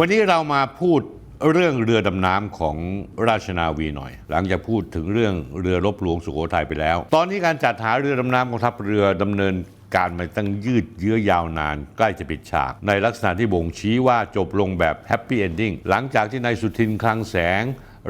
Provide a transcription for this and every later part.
วันนี้เรามาพูดเรื่องเรือดำน้ำของราชนาวีหน่อย หลังจากพูดถึงเรื่องเรือรบหลวงสุโขทัยไปแล้ว ตอนนี้การจัดหาเรือดำน้ำของทัพเรือดำเนินการมาตั้งยืดเยื้อยาวนานใกล้จะปิดฉาก ในลักษณะที่บ่งชี้ว่าจบลงแบบแฮปปี้เอนดิ้งหลังจากที่นายสุทินคลังแสง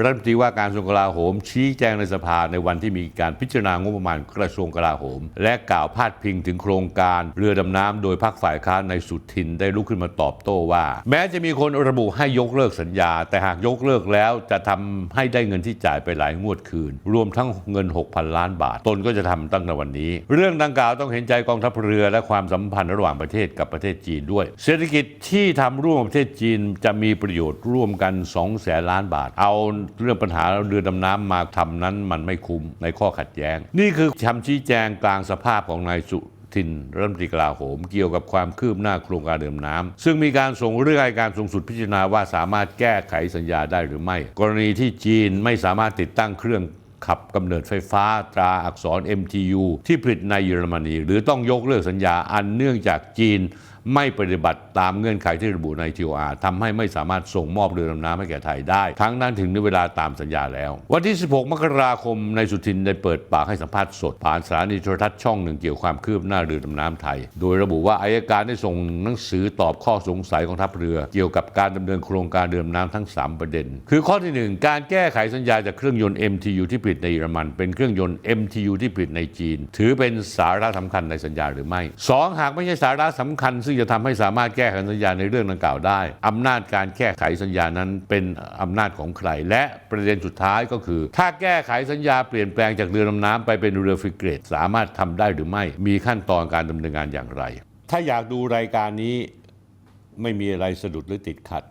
รัฐมนตรีว่าการกระทรวงกลาโหม ชี้แจงในสภาในวันที่มีการพิจารณางบประมาณกระทรวงกลาโหม และกล่าวพาดพิงถึงโครงการเรือดำน้ำโดยพรรคฝ่ายค้านในสุทินได้ลุกขึ้นมาตอบโต้ว่า แม้จะมีคนระบุให้ยกเลิกสัญญา แต่หากยกเลิกแล้วจะทำให้ได้เงินที่จ่ายไปหลายงวดคืน รวมทั้งเงิน 6,000 ล้านบาท ตนก็จะทำตั้งแต่วันนี้ เรื่องดังกล่าวต้องเห็นใจกองทัพเรือและความสัมพันธ์ระหว่างประเทศกับประเทศจีนด้วย เศรษฐกิจที่ทำร่วมประเทศจีนจะมีประโยชน์ร่วมกัน2แสนล้านบาท เอาเรื่องปัญหาเรือดำน้ำมาทำนั้นมันไม่คุ้มในข้อขัดแย้ง นี่คือคำชี้แจงกลางสภาพของนายสุทินรัฐมนตรีกลาโหมเกี่ยวกับความคืบหน้าโครงการเรือดำน้ำซึ่งมีการส่งเรื่องการสูงสุดพิจารณาว่าสามารถแก้ไขสัญญาได้หรือไม่ กรณีที่จีนไม่สามารถติดตั้งเครื่องขับกำเนิดไฟฟ้าตราอักษร MTU ที่ผลิตในเยอรมนี หรือต้องยกเลิกสัญญาอันเนื่องจากจีนไม่ปฏิบัติตามเงื่อนไขที่ระบุใน TOR ทำให้ไม่สามารถส่งมอบเรือดำน้ำให้แก่ไทยได้ ทั้งนั้นถึงในเวลาตามสัญญาแล้ว วันที่ 16 มกราคมนายสุทินได้เปิดปากให้สัมภาษณ์สด ผ่านสถานีโทรทัศน์ช่องหนึ่งเกี่ยวกับความคืบหน้าเรือดำน้ำไทย โดยระบุว่าอายการได้ส่งหนังสือตอบข้อสงสัยของทัพเรือ เกี่ยวกับการดำเนินโครงการเรือดำน้ำทั้ง 3 ประเด็น คือข้อที่หนึ่งการแก้ไขสัญญาจากเครื่องยนต์ MTU ที่ผลิตในเยอรมัน เป็นเครื่องยนต์ MTU ที่ผลิตในจีน ถือเป็นสาระสำคัญในสัญญาหรือไม่สองหากไม่ใช่สาระสำคัญซึ่งจะทำให้สามารถแก้ไขสัญญาในเรื่องดังกล่าวได้อำนาจการแก้ไขสัญญานั้นเป็นอำนาจของใคร และประเด็นสุดท้ายก็คือ ถ้าแก้ไขสัญญาเปลี่ยนแปลงจากเรือดำน้ำไปเป็นเรือฟริเกต สามารถทำได้หรือไม่มีขั้นตอนการดำเนินงานอย่างไร ถ้าอยากดูรายการนี้ไม่มีอะไรสะดุดหรือติดขัด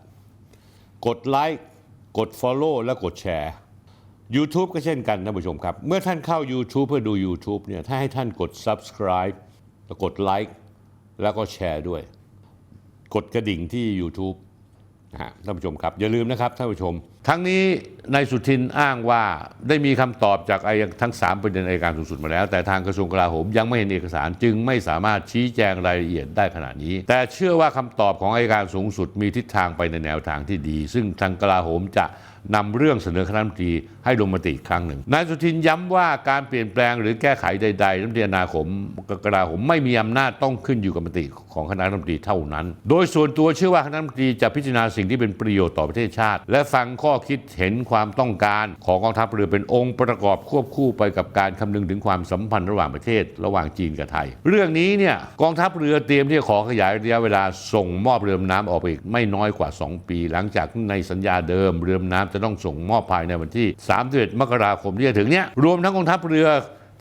กดไลค์กด Follow และกดแชร์ YouTube ก็เช่นกันท่านผู้ชมครับ เมื่อท่านเข้า YouTube เพื่อดู YouTube เนี่ยถ้าให้ท่านกด Subscribe แล้วกดไลค์ แล้วก็แชร์ด้วย กดกระดิ่งที่ YouTube นะฮะท่านผู้ชมครับ อย่าลืมนะครับท่านผู้ชม ทั้งนี้นายสุทินอ้างว่าได้มีคำตอบจากไอ้ทั้ง 3 ประเด็นอัยการสูงสุดมาแล้ว แต่ทางกระทรวงกลาโหมยังไม่เห็นเอกสารจึงไม่สามารถชี้แจงรายละเอียดได้ขนาดนี้ แต่เชื่อว่าคำตอบของอัยการสูงสุดมีทิศทางไปในแนวทางที่ดี ซึ่งทางกลาโหมจะ นำเรื่องเสนอคณะรัฐมนตรีให้ลงมติอีกครั้งหนึ่งนายสุทินย้ำว่าการเปลี่ยนแปลงหรือแก้ไขใดๆรัฐมนตรีอนาคมกลาโหมไม่มีอำนาจต้องขึ้นอยู่กับมติของคณะรัฐมนตรีเท่านั้น โดยส่วนตัวเชื่อว่าคณะรัฐมนตรีจะพิจารณาสิ่งที่เป็นประโยชน์ต่อประเทศชาติ และฟังข้อคิดเห็นความต้องการของกองทัพเรือเป็นองค์ประกอบควบคู่ไปกับการคำนึงถึงความสัมพันธ์ระหว่างประเทศ ระหว่างจีนกับไทย เรื่องนี้เนี่ยกองทัพเรือเตรียมที่จะขอขยายระยะเวลาส่งมอบเรือดำน้ำออกไปอีกไม่น้อยกว่า 2 ปี หลังจากในสัญญาเดิมเรือดำน้ำจะต้องส่งมอบภายในวันที่ 31 มกราคมที่จะถึงเนี้ยรวมทั้งกองทัพเรือ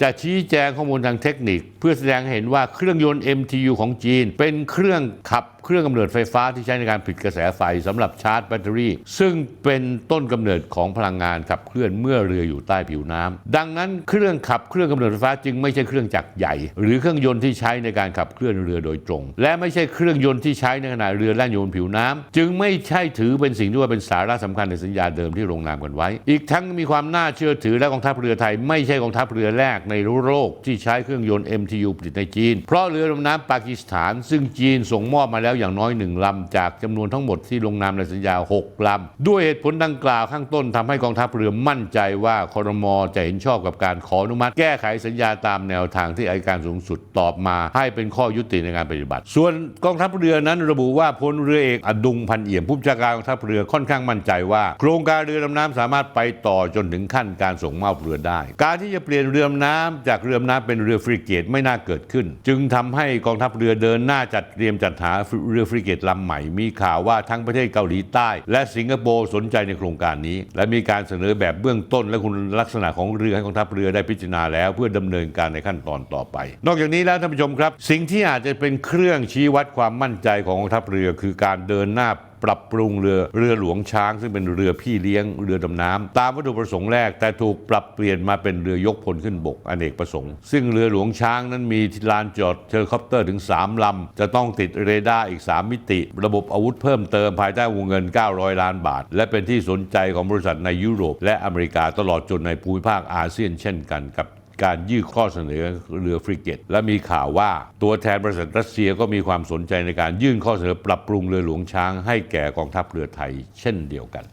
จะชี้แจงข้อมูลทางเทคนิค เพื่อแสดงให้เห็นว่าเครื่องยนต์ MTU ของจีน เป็นเครื่องขับเครื่องกำเนิดไฟฟ้าที่ใช้ในการผลิตกระแสไฟสำหรับชาร์จแบตเตอรี่ ซึ่งเป็นต้นกำเนิดของพลังงานขับเคลื่อนเมื่อเรืออยู่ใต้ผิวน้ำดังนั้นเครื่องขับเครื่องกำเนิดไฟฟ้าจึงไม่ใช่เครื่องจักรใหญ่ หรือเครื่องยนต์ที่ใช้ในการขับเคลื่อนเรือโดยตรง และไม่ใช่เครื่องยนต์ที่ใช้ในขณะเรือแล่นอยู่บนผิวน้ำจึงไม่ใช่ถือเป็นสิ่งที่ว่าเป็นสาระสำคัญในสัญญาเดิมที่ลงนามกันไว้ อีกทั้งมีความน่าเชื่อถือและกองทัพเรือไทย ไม่ใช่กองทัพเรือแรกในโลกที่ใช้เครื่องยนต์ MTU ผลิตในจีน เพราะเรือดำน้ำปากีสถาน ซึ่งจีนส่งมอบมาแล้วอย่างน้อยหนึ่งลำ จากจำนวนทั้งหมดที่ลงนามในสัญญา 6 ลำ ด้วยเหตุผลดังกล่าวข้างต้นทำให้กองทัพเรือมั่นใจว่าคอรมอจะเห็นชอบกับการขออนุมัติ แก้ไขสัญญาตามแนวทางที่อัยการสูงสุดตอบมา ให้เป็นข้อยุติในการปฏิบัติ ส่วนกองทัพเรือนั้นระบุว่าพลเรือเอกอดุงพันเอี่ยมผู้บัญชาการกองทัพเรือค่อนข้างมั่นใจว่า โครงการเรือดำน้ำสามารถไปต่อจนถึงขั้นการส่งมอบเรือได้ การที่จะเปลี่ยนเรือดำน้ำจากเรือน้ำเป็นเรือฟริเกตไม่น่าเกิดขึ้น จึงทำให้กองทัพเรือเดินหน้าจัดเตรียมจัดหาเรือฟริเกตลำใหม่ มีข่าวว่าทั้งประเทศเกาหลีใต้ และสิงคโปร์สนใจในโครงการนี้ และมีการเสนอแบบเบื้องต้น และคุณลักษณะของเรือให้กองทัพเรือได้พิจารณาแล้ว เพื่อดำเนินการในขั้นตอนต่อไป นอกจากนี้แล้วท่านผู้ชมครับ สิ่งที่อาจจะเป็นเครื่องชี้วัดความมั่นใจของกองทัพเรือ คือการเดินหน้าปรับปรุงเรือเรือหลวงช้าง ซึ่งเป็นเรือพี่เลี้ยงเรือดำน้ำตามวัตถุประสงค์แรก แต่ถูกปรับเปลี่ยนมาเป็นเรือยกพลขึ้นบกอเนกประสงค์ ซึ่งเรือหลวงช้างนั้นมีลานจอดเฮลิคอปเตอร์ถึง 3 ลำ จะต้องติดเรดาร์อีก 3 มิติ ระบบอาวุธเพิ่มเติมภายใต้วงเงิน 900 ล้านบาท และเป็นที่สนใจของบริษัทในยุโรป และอเมริกาตลอดจนในภูมิภาคอาเซียนเช่นกันกับ การยื่นข้อเสนอเรือฟริเกต และมีข่าวว่าตัวแทนบริษัทรัสเซียก็มีความสนใจในการยื่นข้อเสนอปรับปรุงเรือหลวงช้าง ให้แก่กองทัพเรือไทย เช่นเดียวกัน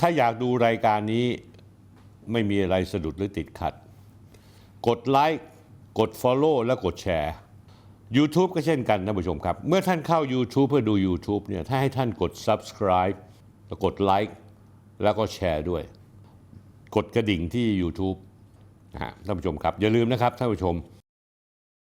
ถ้าอยากดูรายการนี้ไม่มีอะไรสะดุดหรือติดขัด กดไลค์กด Follow และกดแชร์ YouTube ก็เช่นกันท่านผู้ชมครับ เมื่อท่านเข้า YouTube เพื่อดู YouTube เนี่ยถ้าให้ท่านกด Subscribe แล้วกดไลค์แล้วก็แชร์ด้วย กดกระดิ่งที่ YouTube นะฮะท่านผู้ชมครับอย่าลืมนะครับท่านผู้ชม